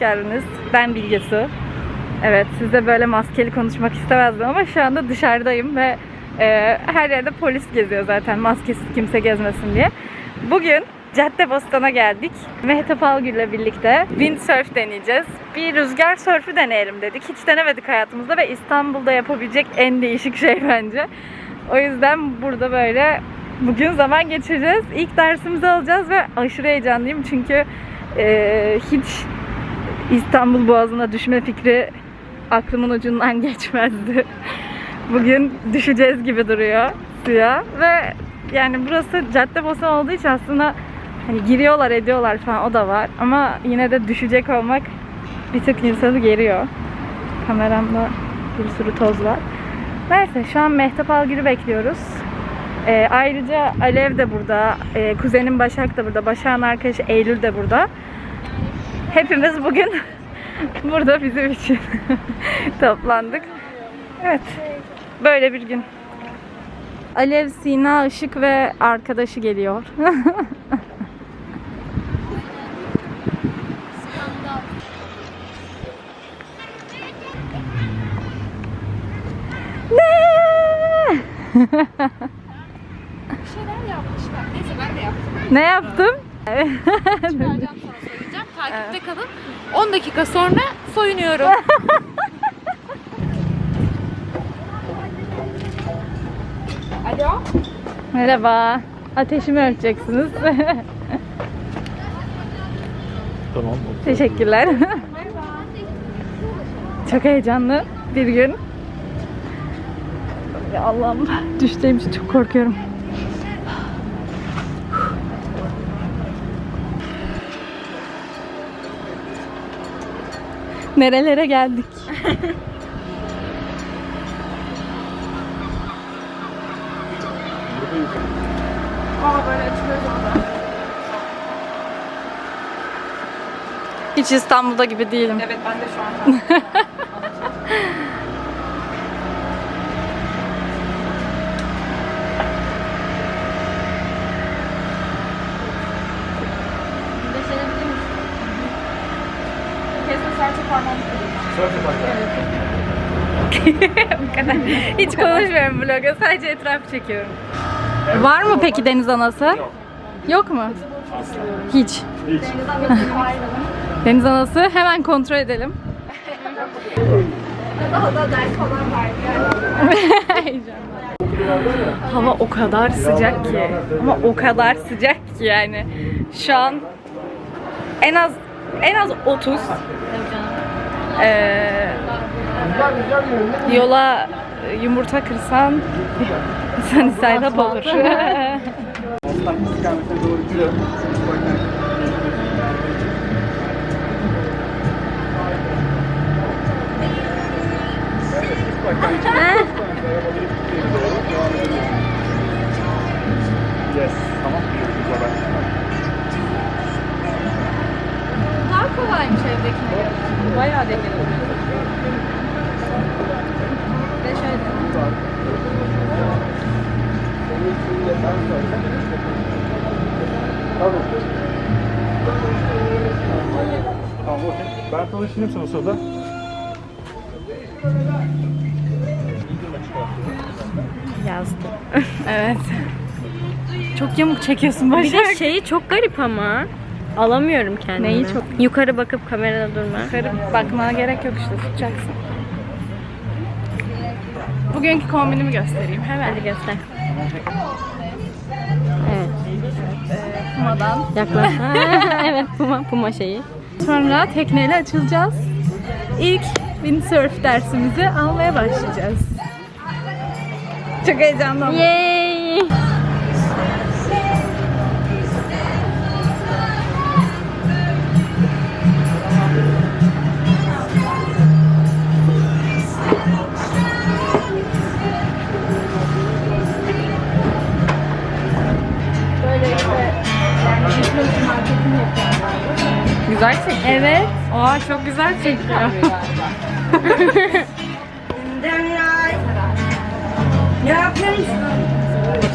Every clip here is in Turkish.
Geldiniz. Ben Bilgesu. Evet, size böyle maskeli konuşmak istemezdim ama şu anda dışarıdayım ve e, her yerde polis geziyor zaten maskesiz kimse gezmesin diye. Bugün Caddebostan'a geldik. Mehtap Algül'le birlikte windsurf deneyeceğiz. Bir rüzgar sörfü deneyelim dedik. Hiç denemedik hayatımızda ve İstanbul'da yapabilecek en değişik şey bence. O yüzden burada böyle bugün zaman geçireceğiz. İlk dersimizi alacağız ve aşırı heyecanlıyım çünkü e, hiç İstanbul Boğazı'na düşme fikri aklımın ucundan geçmezdi. Bugün düşeceğiz gibi duruyor suya ve yani burası cadde bosan olduğu için aslında hani giriyorlar ediyorlar falan o da var ama yine de düşecek olmak bir tık insanı geriyor. Kameramda bir sürü toz var. Neyse şu an Mehtap Algül'ü bekliyoruz. Ee, ayrıca Alev de burada, ee, kuzenim Başak da burada, Başak'ın arkadaşı Eylül de burada. Hepimiz bugün burada bizim için toplandık. Evet, böyle bir gün. Alev, Sina, Işık ve arkadaşı geliyor. ne? Bir şeyler yapmışlar. Neyse ben de yaptım. ne yaptım? Takipte kalın. 10 dakika sonra soyunuyorum. Alo. Merhaba. Ateşimi ölçeceksiniz. Tamam. Teşekkürler. Çok heyecanlı bir gün. Ya Allah'ım düştüğüm için çok korkuyorum. Nerelere geldik? Hiç İstanbul'da gibi değilim. Evet ben de şu an. Bu kadar. Hiç konuşmuyorum vloga. Sadece etraf çekiyorum. Var mı peki deniz anası? Yok. mu? Hiç. Hiç. Deniz anası hemen kontrol edelim. Daha da ders falan var Hava o kadar sıcak ki. Ama o kadar sıcak ki yani. Şu an en az en az 30. Ee, yola yumurta kırsan sen sayda olur. Yes. Tamam. Güzel. Daha kolaymış evdekine göre. Bayağı dengeli. Ve şöyle. Tamam okey. Ben tanıştırayım sana sonra. Yazdım. evet. Çok yamuk çekiyorsun Bir Başak. de şeyi çok garip ama. Alamıyorum kendimi. Neyi çok- Yukarı bakıp kamerada durma. Yukarı bakmana gerek yok işte tutacaksın. Bugünkü kombinimi göstereyim hemen. Hadi göster. Evet. Puma'dan. Yaklaş. evet puma, puma şeyi. Sonra tekneyle açılacağız. İlk windsurf dersimizi almaya başlayacağız. Çok heyecanlıyım. Yay! Güzel çekiyor. Evet. Aa çok güzel çekiyor.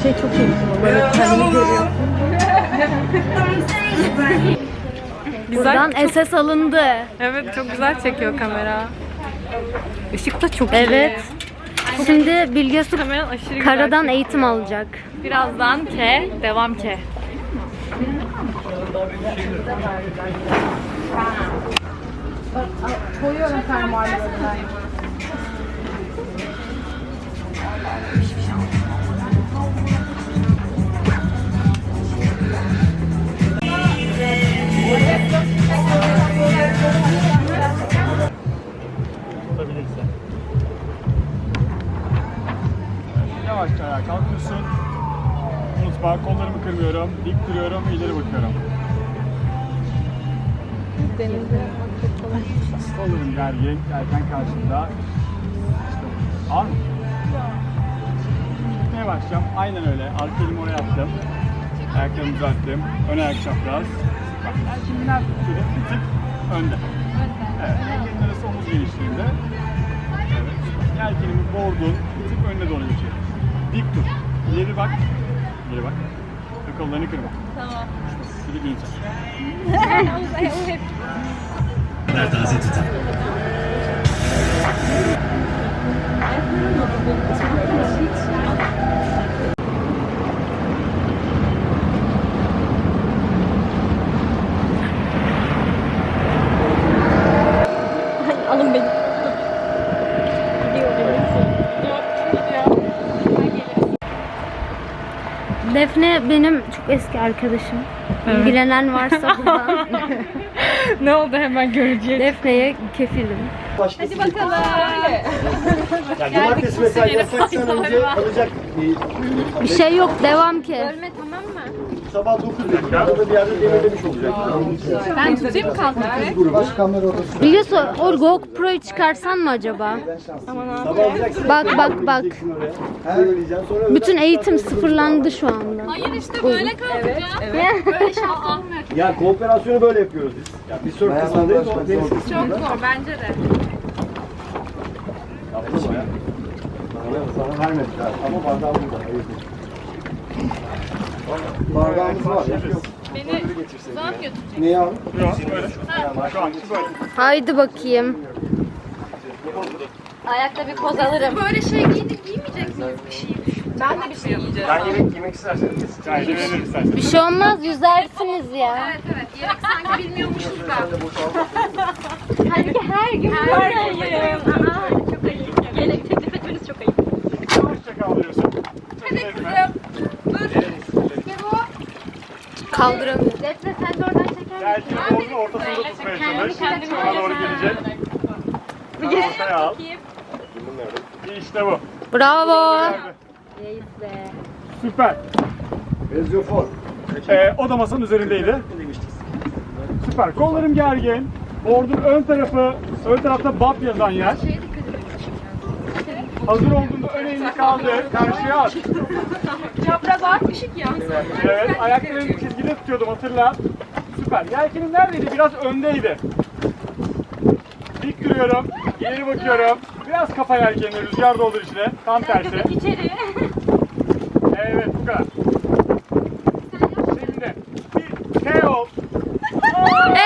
şey çok iyi. Böyle kendini görüyor. Buradan SS alındı. Evet çok güzel çekiyor kamera. Işık da çok iyi. Evet. Şimdi Bilge Su güzel karadan eğitim alacak. Birazdan ke, devam ke. Tutabilirsen. Yavaşça ayağa kalkıyorsun. Unutma kollarımı kırmıyorum. Dik duruyorum, ileri bakıyorum. Kollarım gergin, yelken karşımda. İşte bu. Ağır mı? Gitmeye başlayacağım. Aynen öyle. Arka elimi oraya attım. Ayaklarımı uzattım. Ön ayak çapraz. Bak, yelkenimi nerede tutuyorum? Bir tık önde. Evet. Yelkenin arası omuz genişliğinde. Evet. Yelkenimi bordun. Bir tık önüne doğru geçiyorum. Dik dur. İleri bak. İleri bak. Ve kollarını kırma. Tamam. De bir. Taze tutar. Alın. Defne benim çok eski arkadaşım. İlgilenen varsa buradan ne oldu hemen göreceğiz. Defne'ye kefilim. Hadi bakalım. Yani cumartesi mesela yasaktan önce alacak bir Bir şey yok devam ki. Sabah 9'da burada bir yerde demirlemiş olacak. Ben tutayım kaldırayım. Baş kamera odası. Su, o GoPro'yu çıkarsan mı acaba? Sabah alacaksın. Bak bak bak. sonra öyle. Bütün eğitim sıfırlandı şu anda. Hayır işte böyle kaldıracağım. Böyle şey almıyor. Ya kooperasyonu böyle yapıyoruz biz. Ya bir sürü kısmındayız kısmında. Çok zor bence de. Yaptın mı ya? Sana, sana vermediler ama bardağım burada. Hayırdır. Bardağımız var. Beni zam götür. Neyi abi? Yok, böyle. Şu anki böyle. Haydi bakayım. Böyle şey giydik giymeyecek miyiz bir şey? Ben de bir şey yiyeceğim. Ben yemek yemek isterseniz. Çay verir istersen. Bir şey olmaz yüzersiniz ya. Evet evet yemek sanki bilmiyormuşuz da. Yavaşça kaldırıyorsun. Hadi kızım. Kaldıramıyorum. Yelkeni kolun ortasında tutmaya çalış. Sana doğru gelecek. Ortaya al. İşte bu. Bravo. Süper. Bezyofor. Ee, o da masanın üzerindeydi. Süper. Kollarım gergin. Bordun ön tarafı, ön tarafta BAP yazan yer. Hazır olduğunda ön elini kaldır, karşıya at. Çapraz atmışık ya. Evet, ayaklarını çizgide tutuyordum hatırla. Süper. Yelkenim neredeydi? Biraz öndeydi. Dik duruyorum, ileri bakıyorum. Biraz kafa yelkenine, rüzgar doldur içine. Tam tersi. İçeri. Evet, bu kadar. Şimdi bir T ol. Evet.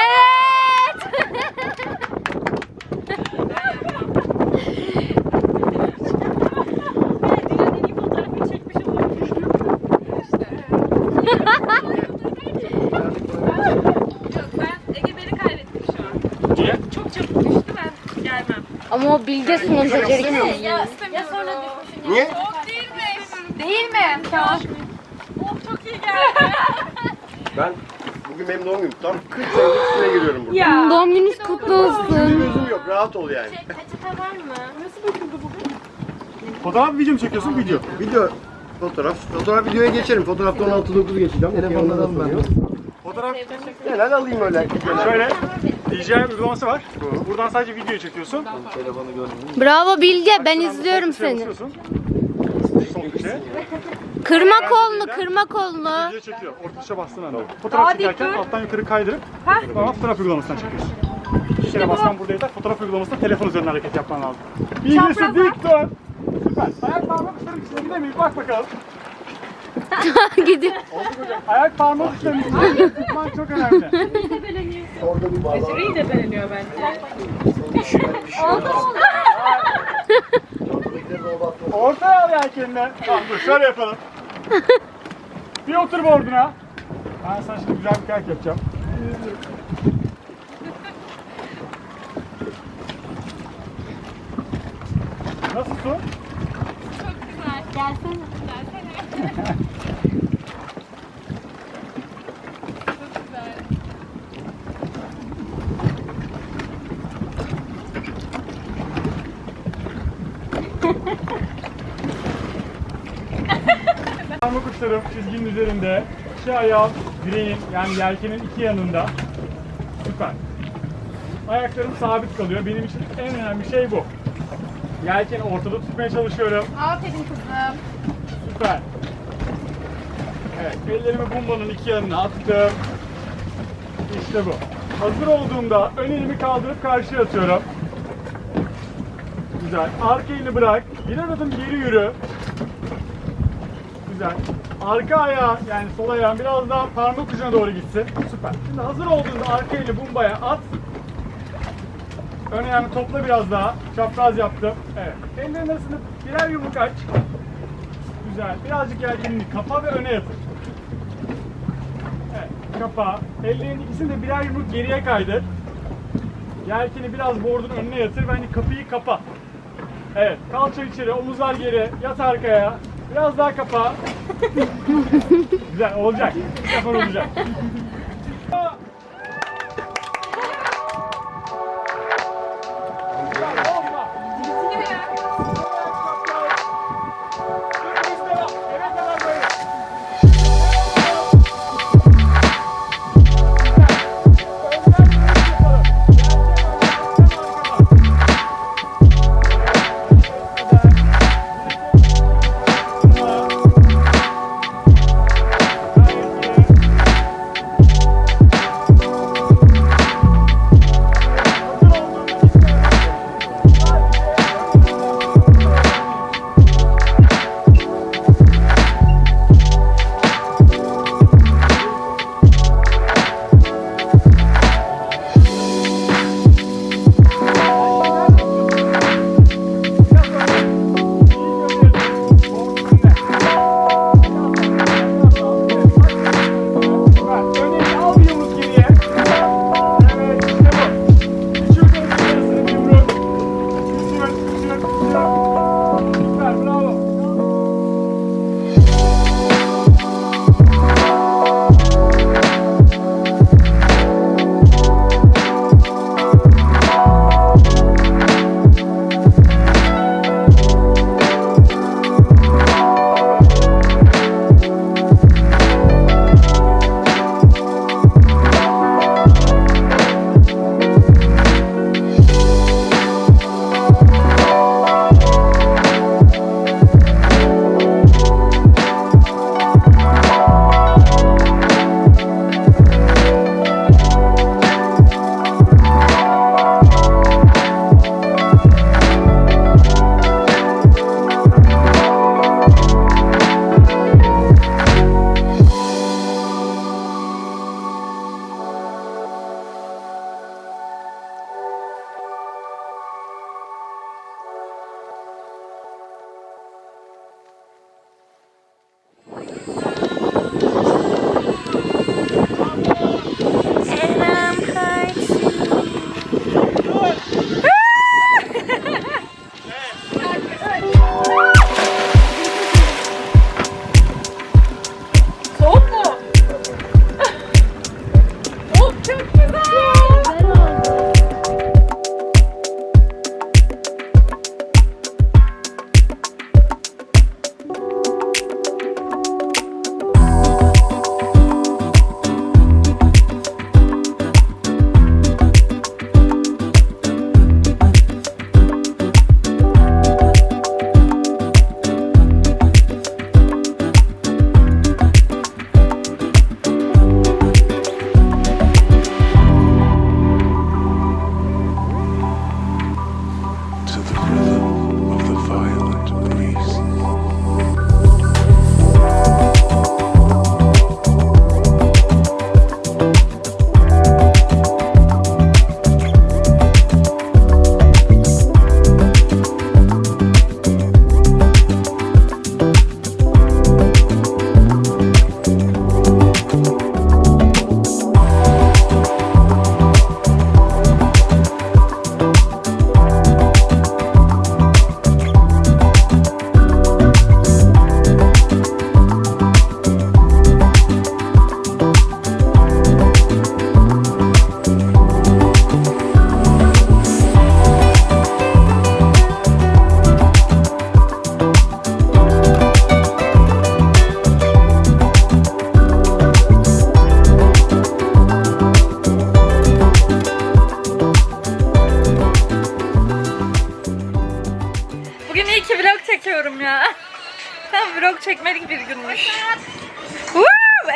Yok ben Ege beni kaybettim şu an. Niye? Çok çabuk düştü ben gelmem. Ama o Bilge Su'nun becerikli. Ya. Ya sonra Niye? Çok değil mi? Değil mi? Tamam. Oh çok iyi geldi. Ben bugün benim doğum günüm. Tam 40 senedir üstüne giriyorum burada. Doğum gününüz kutlu olsun. gözüm yok. Rahat ol yani. Fotoğraf video mu çekiyorsun? Video. Video fotoğraf. Fotoğraf videoya geçerim. Fotoğrafta 16-9 geçeceğim. Telefondan ben. Fotoğraf Gel alayım öyle. şöyle. DJI uygulaması var. Buradan sadece video çekiyorsun. Bravo Bilge ben izliyorum seni. basıyorsun. Sol köşeye. Kırma kolunu kırma kolunu. Video çekiyor. Orta tuşa bastığın anda. Fotoğraf çekerken alttan yukarı kaydırıp sonra fotoğraf uygulamasından çekiyorsun. Bir kere basman burada yeter. Fotoğraf uygulamasında telefon üzerinden hareket yapman lazım. Bilgisi dik dur. Süper. Ayak parmak uçlarım içine gidemeyiz. Bak bakalım. Gidiyor. Oldu hocam. Ayak parmak uçlarını tutman çok önemli. Orada bir. Aşırı iyi de beğeniyor bence. Oradakileri de obat- Ortaya al yelkenini. Tamam dur şöyle yapalım. Bir otur borduna. Ben sana şimdi güzel bir kayak yapacağım. Nasıl su? Gelsene. Parmak uçlarım çizginin üzerinde. İki ayağım direğin yani yelkenin iki yanında. Süper. Ayaklarım sabit kalıyor. Benim için en önemli şey bu. Yelkeni ortada tutmaya çalışıyorum. Aferin kızım. Süper. Evet, ellerimi bumbanın iki yanına attım. İşte bu. Hazır olduğumda ön elimi kaldırıp karşıya atıyorum. Güzel. Arka elini bırak. Bir adım geri yürü. Güzel. Arka ayağın yani sol ayağın biraz daha parmak ucuna doğru gitsin. Süper. Şimdi hazır olduğunda arka eli bumbaya at. Ön ayağını topla biraz daha. Çapraz yaptım. Evet. Ellerin arasında birer yumruk aç. Güzel. Birazcık yelkenini kapa ve öne yatır. Evet. Kapa. Ellerin ikisini de birer yumruk geriye kaydır. Yelkeni biraz bordun önüne yatır ve hani kapıyı kapa. Evet. Kalça içeri, omuzlar geri, yat arkaya. Biraz daha kapa. Güzel olacak. Bir olacak.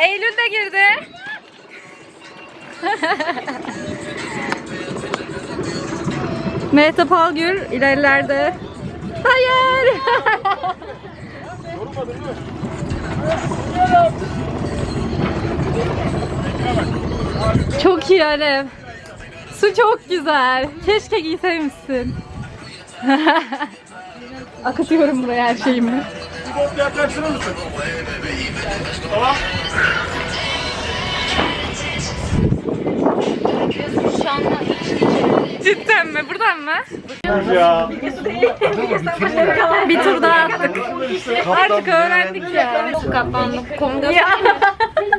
Eylül de girdi. Mehtap Algül ilerilerde. Hayır. çok iyi Alev. Su çok güzel. Keşke giyseymişsin. Akıtıyorum buraya her şeyimi. Bot yaklaştırır mısın? Tamam. Cidden mi? Buradan mı? Ya. Bir tur daha attık. Artık öğrendik ya. Katlandık. Konuda Ya.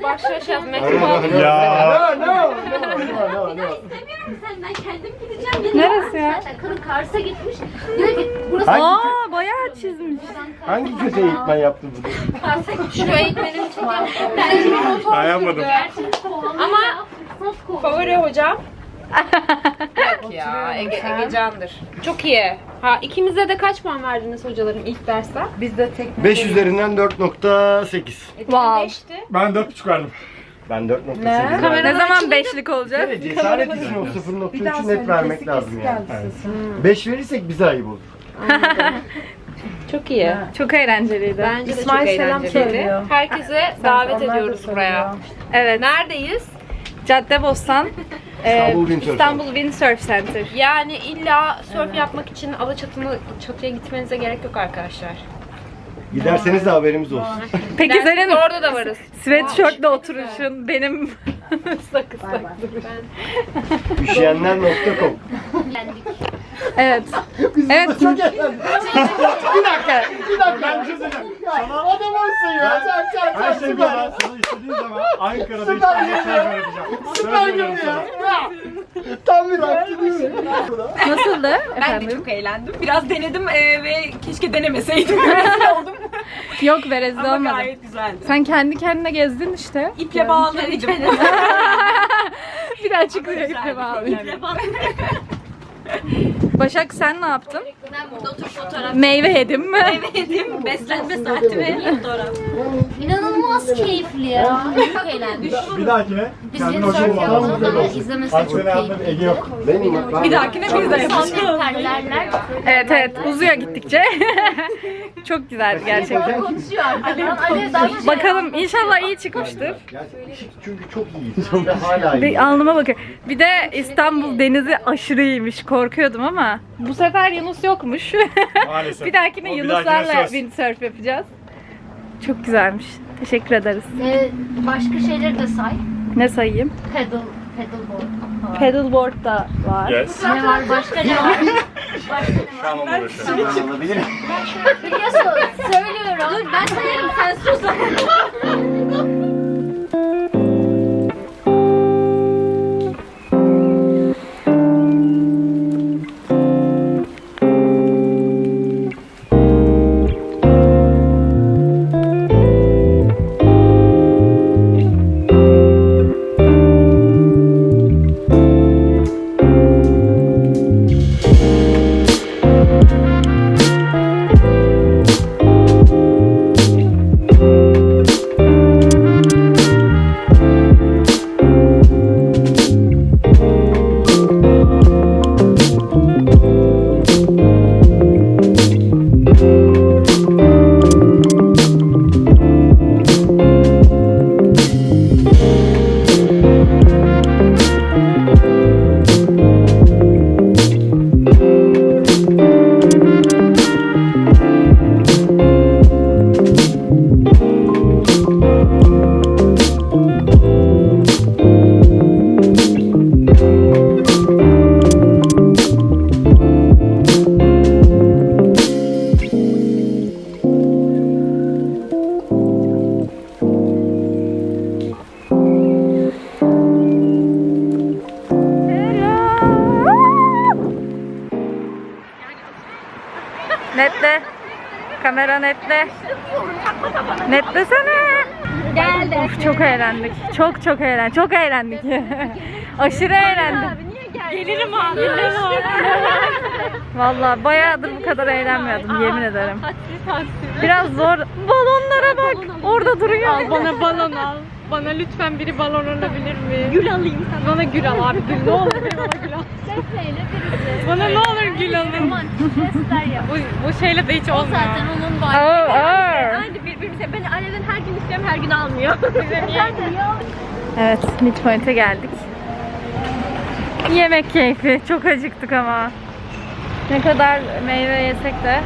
başlaş yazmaya Ya. Ben kendim gideceğim. Neresi ya? Zaten Kars'a gitmiş. Diyor ki burası Hangi, Aa bayağı çizmiş. hangi kötü eğitmen yaptı bunu? Şu eğitmenim için Ben yapmadım. Ama favori hocam Yok ya Ege, Egecan'dır. Çok iyi. Ha ikimize de kaç puan verdiniz hocalarım ilk derste? 5 üzerinden 4.8. Wow. Ben 4.5 verdim. Ben 4.8 verdim. Ne zaman beşlik olacak? Evet, cesaret için o 0.3'ü net vermek lazım yani. 5 verirsek bize ayıp olur. Çok iyi. Çok eğlenceliydi. Bence de çok eğlenceliydi. Herkese davet ediyoruz buraya. Evet. Neredeyiz? Caddebostan. İstanbul e, Windsurf İstanbul Windsurf Center. Yani illa surf yapmak için Alaçatı'nı çatıya gitmenize gerek yok arkadaşlar. Giderseniz de haberimiz olsun. Peki senin orada da varız. sweatshirtle oturuşun benim sakız sakız. Üşüyenler.com Evet. Evet. Bir dakika. Bir dakika. Ben bir şey söyleyeceğim. Sana adamsın ya. Çak çak Her çak şey süper. güzel. Sana istediğin zaman Ankara'da Süper çay ya. vereceğim. Süper gibi ya. Tam bir rakçı değil mi? Nasıldı? Ben de çok eğlendim. Biraz denedim e, ve keşke denemeseydim. Rezil oldum. Yok verezde Ama olmadı. gayet güzeldi. Sen kendi kendine gezdin işte. İple bağladım. Bir daha çıkıyor iple bağlayayım. İple bağladım. Başak sen ne yaptın? Ben burada oturup fotoğraf Meyve yedim mi? yedim. Beslenme saati ve fotoğraf. İnanılmaz keyifli ya. Çok eğlendik. Bir dahakine Biz kendin windsurf hoşuma yapalım ama izlemesi çok keyifli. Ege yok. Benim. Bir dahakine biz de yapalım. Evet evet uzuyor gittikçe. Çok güzeldi gerçekten. Konuşuyor arkadan. Ali daha bir şey Bakalım inşallah iyi çıkmıştır. Gerçekten ışık çünkü çok iyi. Ve hala iyi. Bir alnıma bakın. Bir de İstanbul denizi aşırı iyiymiş. Korkuyordum ama bu sefer Yunus yokmuş. Maalesef. bir dahakine Ama bir Yunuslarla dahakine söz. windsurf yapacağız. Çok güzelmiş. Teşekkür ederiz. Ee, başka şeyleri de say. Ne sayayım? Pedal, pedalboard. Paddleboard da var. Yes. Ne var? Başka ne var? Tamam uğraşalım. Ben alabilirim. Biliyorsun. Söylüyorum. Dur ben sayarım sen sus. Kamera netle. Netlesene. Geldi. Of, çok eğlendik. Çok çok eğlendik. Çok eğlendik. Aşırı eğlendik. Gelirim abi. Vallahi bayağıdır bu kadar eğlenmiyordum yemin ederim. Biraz zor. Balonlara bak. Orada duruyor. Al bana balon al. Bana lütfen biri balon alabilir mi? Gül alayım sana. Bana gül al abi. Gül ne olur biri bana gül al. Bana ne olur gül alın. Bu, bu şeyle de hiç olmuyor. Zaten onun var. Ağır, ağır. Hadi birbirimize. Ben Alev'den her gün istiyorum her gün almıyor. Evet, Midpoint'e geldik. Yemek keyfi. Çok acıktık ama. Ne kadar meyve yesek de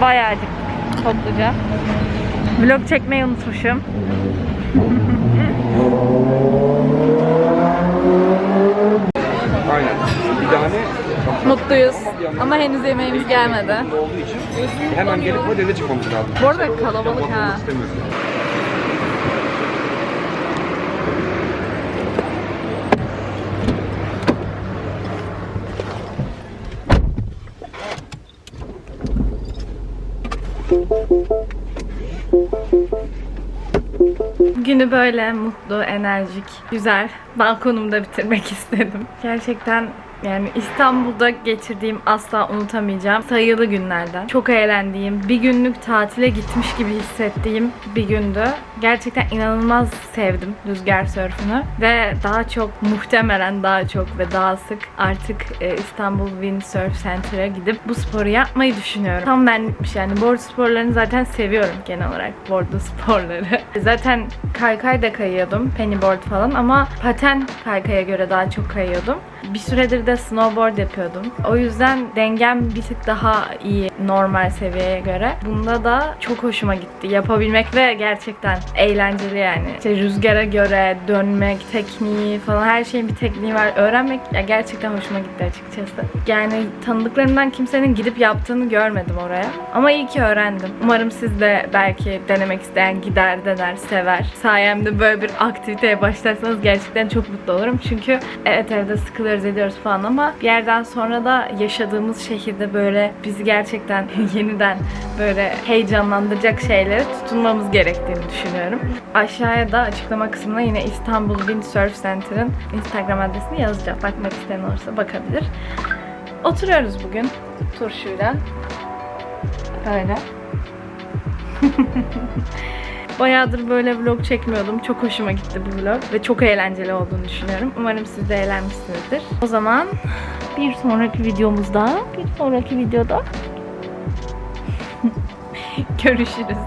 bayağı acıktık topluca. Vlog çekmeyi unutmuşum. Aynen. Bir tane Mutluyuz. Ama henüz yemeğimiz gelmedi. olduğu için hemen gelip modele çıkmamız lazım. Bu arada kalabalık ha. İstemiyorum. Günü böyle mutlu, enerjik, güzel balkonumda bitirmek istedim. Gerçekten yani İstanbul'da geçirdiğim asla unutamayacağım sayılı günlerden. Çok eğlendiğim, bir günlük tatile gitmiş gibi hissettiğim bir gündü. Gerçekten inanılmaz sevdim rüzgar sörfünü ve daha çok muhtemelen daha çok ve daha sık artık e, İstanbul Windsurf Center'a gidip bu sporu yapmayı düşünüyorum. Tam benlikmiş yani board sporlarını zaten seviyorum genel olarak boardlu sporları. Zaten kaykay da kayıyordum pennyboard falan ama paten kaykaya göre daha çok kayıyordum. Bir süredir de snowboard yapıyordum. O yüzden dengem bir tık daha iyi normal seviyeye göre. Bunda da çok hoşuma gitti. Yapabilmek ve gerçekten eğlenceli yani. İşte rüzgara göre dönmek, tekniği falan her şeyin bir tekniği var. Öğrenmek ya gerçekten hoşuma gitti açıkçası. Yani tanıdıklarımdan kimsenin gidip yaptığını görmedim oraya. Ama iyi ki öğrendim. Umarım siz de belki denemek isteyen gider, dener, sever. Sayemde böyle bir aktiviteye başlarsanız gerçekten çok mutlu olurum. Çünkü evet evde sıkılıyoruz ediyoruz falan ama bir yerden sonra da yaşadığımız şehirde böyle bizi gerçekten yeniden böyle heyecanlandıracak şeylere tutunmamız gerektiğini düşünüyorum. Aşağıya da açıklama kısmına yine İstanbul Windsurf Center'ın Instagram adresini yazacağım. Bakmak isteyen olursa bakabilir. Oturuyoruz bugün turşuyla. Öyle. Bayağıdır böyle vlog çekmiyordum. Çok hoşuma gitti bu vlog ve çok eğlenceli olduğunu düşünüyorum. Umarım siz de eğlenmişsinizdir. O zaman bir sonraki videomuzda, bir sonraki videoda görüşürüz.